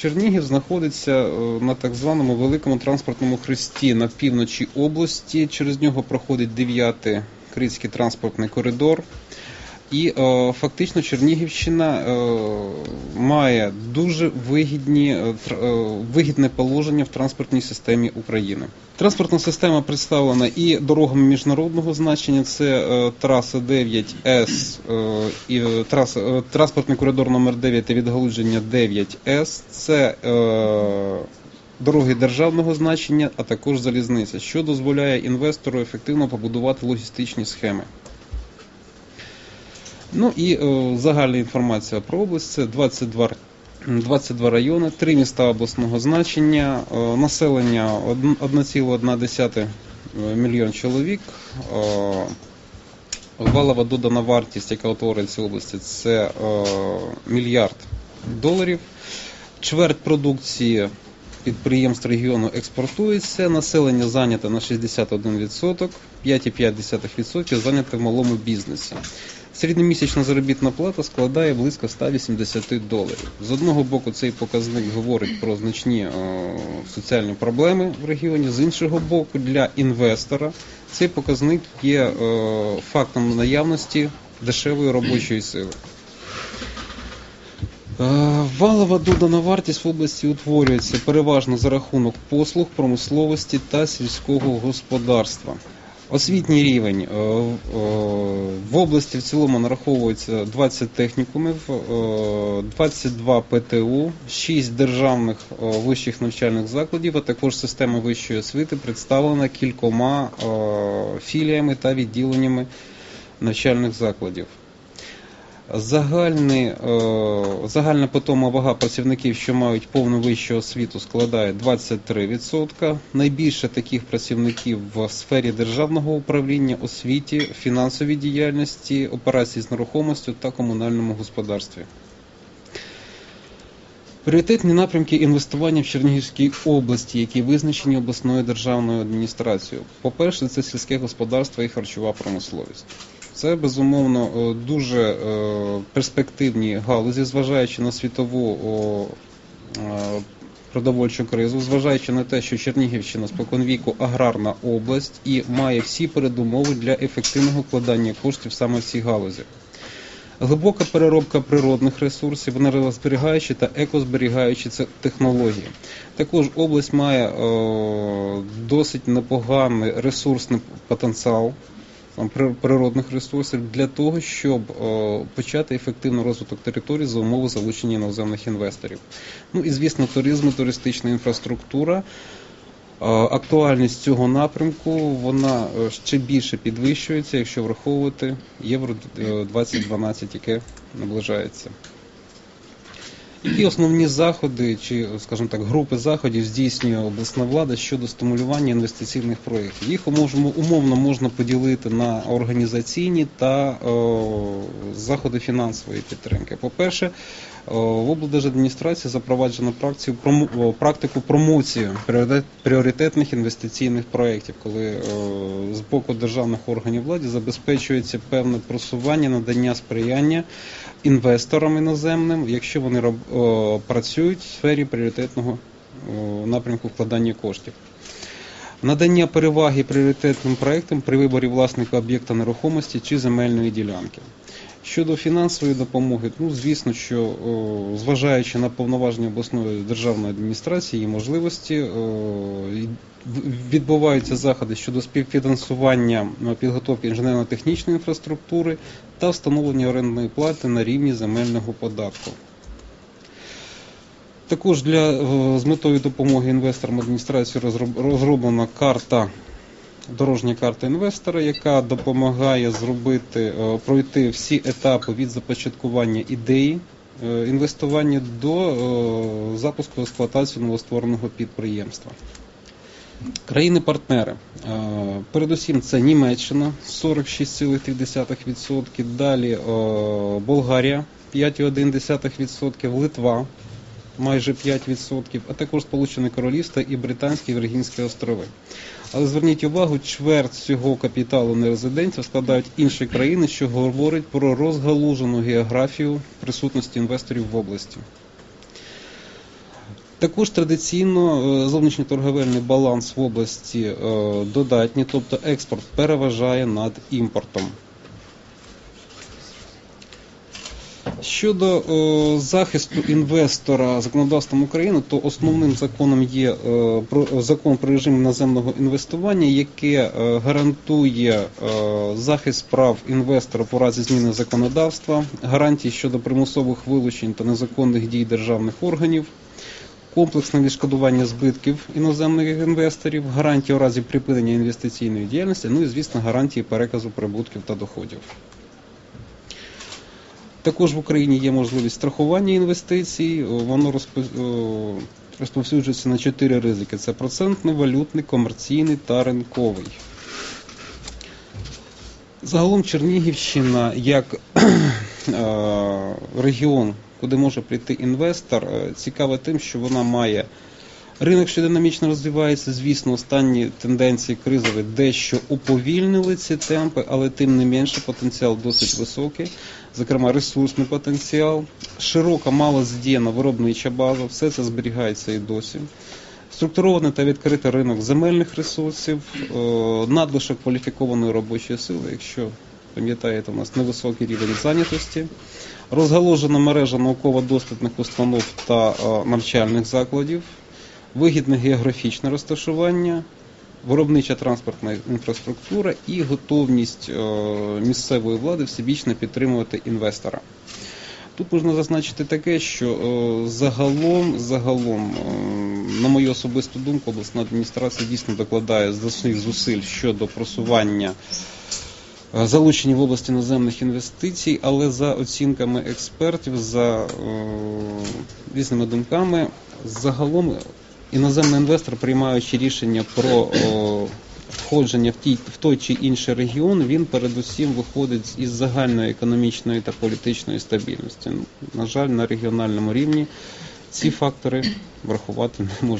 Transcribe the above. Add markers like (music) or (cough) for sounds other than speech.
Чернігів знаходиться е, на так званому великому транспортному хресті на півночі області. Через нього проходить 9-й Крицький транспортний коридор. І е, фактично Чернігівщина е, має дуже вигідні, е, е, вигідне положення в транспортній системі України. Транспортна система представлена і дорогами міжнародного значення. Це е, траса 9С, е, і е, траса, е, транспортний коридор номер 9 та відгалудження 9С. Це е, дороги державного значення, а також залізниця, що дозволяє інвестору ефективно побудувати логістичні схеми. Ну і е, загальна інформація про область це 22, 22 райони, 3 міста обласного значення, е, населення 1,1 е, мільйон чоловік. Валова додана вартість, яка утворюється в області, це мільярд доларів. Чверть продукції підприємств регіону експортується, населення зайняте на 61%, 5,5% зайняте в малому бізнесі. Середньомісячна заробітна плата складає близько 180 доларів. З одного боку, цей показник говорить про значні е, соціальні проблеми в регіоні, з іншого боку, для інвестора цей показник є е, фактом наявності дешевої робочої сили. Е, Валова додана вартість в області утворюється переважно за рахунок послуг, промисловості та сільського господарства. Освітній рівень Е, е, в області в цілому нараховується 20 технікумів, е, 22 ПТУ, 6 державних е, вищих навчальних закладів, а також система вищої освіти представлена кількома філіями та відділеннями навчальних закладів. Загальний, е, загальна питома вага працівників, що мають повну вищу освіту, складає 23%. Найбільше таких працівників в сфері державного управління, освіті, фінансовій діяльності, операцій з нерухомістю та комунальному господарстві. Пріоритетні напрямки інвестування в Чернігівській області, які визначені обласною державною адміністрацією. По-перше, це сільське господарство і харчова промисловість. Це безумовно е, дуже е, перспективні галузі, зважаючи на світову е, продовольчу кризу, зважаючи на те, що Чернігівщина споконвіку аграрна область і має всі передумови для ефективного вкладання коштів саме в цій галузі. Глибока переробка природних ресурсів, енергозберігаючі та екозберігаючі технології. Також область має досить непоганий ресурсний потенціал природних ресурсів для того, щоб е, почати ефективний розвиток території за умови залучення іноземних інвесторів. Ну і звісно, туризм, і туристична інфраструктура. Е, Актуальність цього напрямку вона е, ще більше підвищується, якщо враховувати євро е, 2012, яке наближається. Які основні заходи чи, скажімо так, групи заходів здійснює обласна влада щодо стимулювання інвестиційних проєктів? Їх умовно, можна поділити на організаційні та о, заходи фінансової підтримки. По-перше, о, в облдержадміністрації запроваджено практику, промоції пріоритетних інвестиційних проєктів, коли з боку державних органів влади забезпечується певне просування, надання сприяння інвесторам іноземним, якщо вони працюють в сфері пріоритетного напрямку вкладання коштів. Надання переваги пріоритетним проектам при виборі власника об'єкта нерухомості чи земельної ділянки. Щодо фінансової допомоги, ну звісно, що о, зважаючи на повноваження обласної державної адміністрації і можливості, відбуваються заходи щодо співфінансування е, підготовки інженерно-технічної інфраструктури та встановлення орендної плати на рівні земельного податку. Також для е, з метою допомоги інвесторам адміністрації розроб- розроблена карта. Дорожня карта інвестора, яка допомагає зробити е, пройти всі етапи від започаткування ідеї е, інвестування до е, запуску в експлуатацію новоствореного підприємства. Країни-партнери. Передусім це Німеччина 46,3%, далі Болгарія 5,1%, Литва майже 5%, а також Сполучене Королівство і Британські Віргінські острови. Але зверніть увагу, чверть цього капіталу нерезидентів складають інші країни, що говорить про розгалужену географію присутності інвесторів в області. Також традиційно е, зовнішньоторговельний баланс в області е, додатній, тобто експорт переважає над імпортом. Щодо е, захисту інвестора законодавством України, то основним законом є е, про закон про режим іноземного інвестування, яке е, гарантує е, захист прав інвестора по разі зміни законодавства, гарантії щодо примусових вилучень та незаконних дій державних органів, комплексне відшкодування збитків іноземних інвесторів, гарантії у разі припинення інвестиційної діяльності, ну і звісно гарантії переказу прибутків та доходів. Також в Україні є можливість страхування інвестицій. Воно розповсюджується на чотири ризики: це процентний, валютний, комерційний та ринковий. Загалом Чернігівщина як (clears throat) е, регіон, куди може прийти інвестор, е, цікава тим, що вона має ринок, що динамічно розвивається. Звісно, останні тенденції кризові дещо уповільнили ці темпи, але тим не менше потенціал досить високий. Зокрема, ресурсний потенціал, широка, малозадіяна виробнича база, все це зберігається і досі. Структурований та відкритий ринок земельних ресурсів, е, надлишок кваліфікованої робочої сили, якщо пам'ятаєте, у нас невисокий рівень зайнятості, розгалужена мережа науково-дослідних установ та е, навчальних закладів, вигідне географічне розташування, виробнича транспортна інфраструктура і готовність е, місцевої влади всебічно підтримувати інвестора. Тут можна зазначити таке, що е, загалом, загалом, е, на мою особисту думку, обласна адміністрація дійсно докладає значних зусиль щодо просування залучення в області наземних інвестицій, але за оцінками експертів, за різними думками, загалом іноземний інвестор, приймаючи рішення про входження в, тій в той чи інший регіон, він передусім виходить із загальної економічної та політичної стабільності. На жаль, на регіональному рівні ці фактори врахувати не можна.